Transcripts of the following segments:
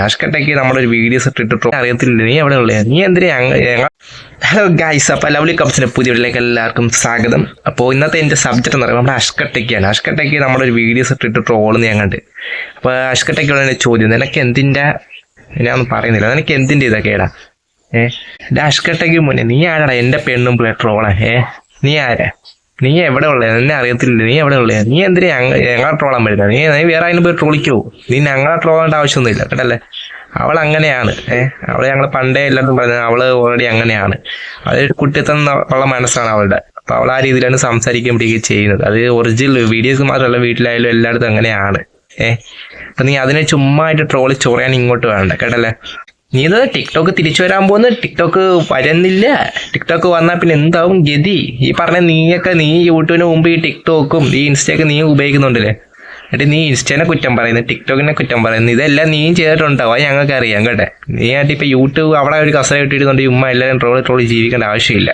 നഷ്കട്ടയ്ക്ക് നമ്മളൊരു വീഡിയോസ് ഇട്ടിട്ട് അറിയത്തില്ല നീ എവിടെ ഉള്ളത് നീ എന്തിനാ ഹലോ ഗൈസ് അപ്പോൾ ലവ്ലി കപ്സിന്റെ പുതിയ എല്ലാവർക്കും സ്വാഗതം. അപ്പോൾ ഇന്നത്തെ എന്റെ സബ്ജക്റ്റ് എന്ന് പറയുമ്പോൾ നമ്മുടെ അഷ്കട്ടയ്ക്കാണ് അഷ്കട്ടയ്ക്ക് നമ്മളൊരു വീഡിയോസ് ഇട്ടിട്ട് ട്രോളെന്ന് ഞാൻ കണ്ട് അപ്പോൾ അഷ്കട്ടയ്ക്കുള്ള എന്റെ ചോദ്യം നിനക്ക് എന്തിന്റെ ഞാനൊന്നും പറയുന്നില്ല. നിനക്ക് എന്തിന്റെ ഇതൊക്കെയാടാ? എന്റെ അഷ്കട്ടയ്ക്ക് മുന്നേ നീ ആരാടാ എന്റെ പെണ്ണും ട്രോളാ ഏഹ് നീ ആരാ? നീ എവിടെ ഉള്ളത് എന്നെ അറിയത്തില്ല? നീ എവിടെ ഉള്ളത് നീ എന്തിനാ ഞങ്ങളെ ട്രോളാൻ പറ്റില്ല നീ നീ വേറെ അതിന് പോയി ട്രോളിക്കോ നീ ഞങ്ങളെ ട്രോളേണ്ട ആവശ്യമൊന്നുമില്ല കേട്ടല്ലേ? അവൾ അങ്ങനെയാണ് ഏഹ് അവളെ ഞങ്ങൾ പണ്ടേ എല്ലാത്തും പറഞ്ഞത് അവൾ ഓൾറെഡി അങ്ങനെയാണ്. അതൊരു കുട്ടിത്തം ഉള്ള മനസ്സാണ് അവളുടെ. അപ്പൊ അവൾ ആ രീതിയിലാണ് സംസാരിക്കുമ്പോഴേക്ക് ചെയ്യുന്നത്. അത് ഒറിജിനൽ വീഡിയോസ് മാത്രമല്ല വീട്ടിലായാലും എല്ലായിടത്തും അങ്ങനെയാണ് ഏഹ് അപ്പൊ നീ അതിനെ ചുമ്മാ ആയിട്ട് ട്രോളി ചൊറയാൻ ഇങ്ങോട്ട് വേണ്ട കേട്ടല്ലേ? നീ ഇത് ടിക്ടോക്ക് തിരിച്ചു വരാൻ പോകുന്ന? ടിക്ടോക്ക് വരുന്നില്ല. ടിക്ടോക്ക് വന്നാൽ പിന്നെ എന്താവും ഗതി? ഈ പറഞ്ഞ നീയൊക്കെ നീ യൂട്യൂബിന് മുമ്പ് ഈ ടിക്ടോക്കും ഈ ഇൻസ്റ്റയൊക്കെ നീ ഉപയോഗിക്കുന്നുണ്ടല്ലേ? എന്നിട്ട് നീ ഇൻസ്റ്റനെ കുറ്റം പറയുന്നു. ടിക്ടോക്കിനെ കുറ്റം പറയുന്നു. ഇതെല്ലാം നീ ചെയ്തിട്ടുണ്ടാവും. അത് ഞങ്ങൾക്ക് അറിയാം കേട്ടെ. നീ ആയിട്ട് ഇപ്പൊ യൂട്യൂബ് അവിടെ ഒരു കസര ഇട്ടിരുന്നുണ്ട് ഉമ്മ എല്ലാവരും ട്രോൾ ട്രോളി ജീവിക്കേണ്ട ആവശ്യമില്ല.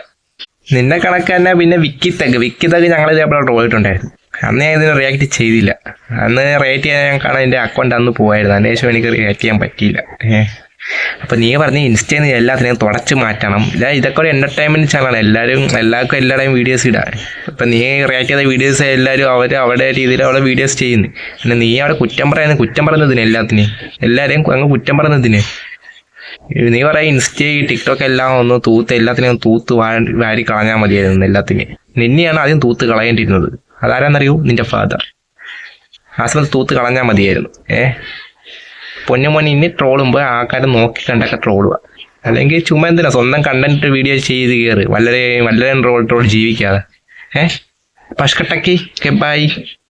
നിന്നെ കണക്ക് തന്നെ പിന്നെ വിക്കി തഗ് വിക്കി തഗ് ഞങ്ങൾ ഇതേപോലെ ട്രോളിട്ടുണ്ടായിരുന്നു അന്ന് ഞാൻ ഇതിന് റിയാക്ട് ചെയ്തില്ല. അന്ന് റിയാക്ട് ചെയ്യാൻ കാണാൻ എന്റെ അക്കൗണ്ട് അന്ന് പോയായിരുന്നു അതിന് എനിക്ക് റിയാക്ട് ചെയ്യാൻ പറ്റിയില്ല. ഏഹ്. അപ്പൊ നീ പറഞ്ഞ ഇൻസ്റ്റയിൽ നിന്ന് എല്ലാത്തിനെയും തുടച്ച് മാറ്റണം. ഇല്ല ഇതൊക്കെ ഒരു എന്റർടൈൻമെന്റ് ചാനലാണ് എല്ലാവരും എല്ലാവർക്കും എല്ലാവരുടെയും വീഡിയോസ് ഇടാം. ഇപ്പം നീ റിയാക്ട് ചെയ്ത വീഡിയോസ് എല്ലാവരും അവർ അവരുടെ രീതിയിൽ അവരുടെ വീഡിയോസ് ചെയ്യുന്നു. പിന്നെ നീ അവിടെ കുറ്റം പറയുന്നത് കുറ്റം പറയുന്നതിന് എല്ലാത്തിനെയും. എല്ലാവരെയും അങ്ങ് കുറ്റം പറയുന്നതിന്. നീ പറയാ ഇൻസ്റ്റ ടിക്ടോക്ക് എല്ലാം ഒന്ന് തൂത്ത് എല്ലാത്തിനെയും തൂത്ത് വാരി കളഞ്ഞാൽ മതിയായിരുന്നു എല്ലാത്തിനെയും നിന്നെയാണ് ആദ്യം തൂത്ത് കളയേണ്ടിയിരുന്നത് അതാരാന്നറിയൂ? നിന്റെ ഫാദർ ആ സമയത്ത് തൂത്ത് കളഞ്ഞാൽ മതിയായിരുന്നു. ഏഹ് പൊന്നുമോൻ ഇനി ട്രോളുമ്പോൾ ആൾക്കാരെ നോക്കി കണ്ടൊക്കെ ട്രോളുക. അല്ലെങ്കിൽ ചുമ്മാ എന്തിനാ സ്വന്തം കണ്ടന്റ് വീഡിയോ ചെയ്ത് കയറി വളരെ വളരെ ട്രോൾ ട്രോൾ ജീവിക്കാതെ. ഏഹ് പഷ്കട്ടക്കി ബൈ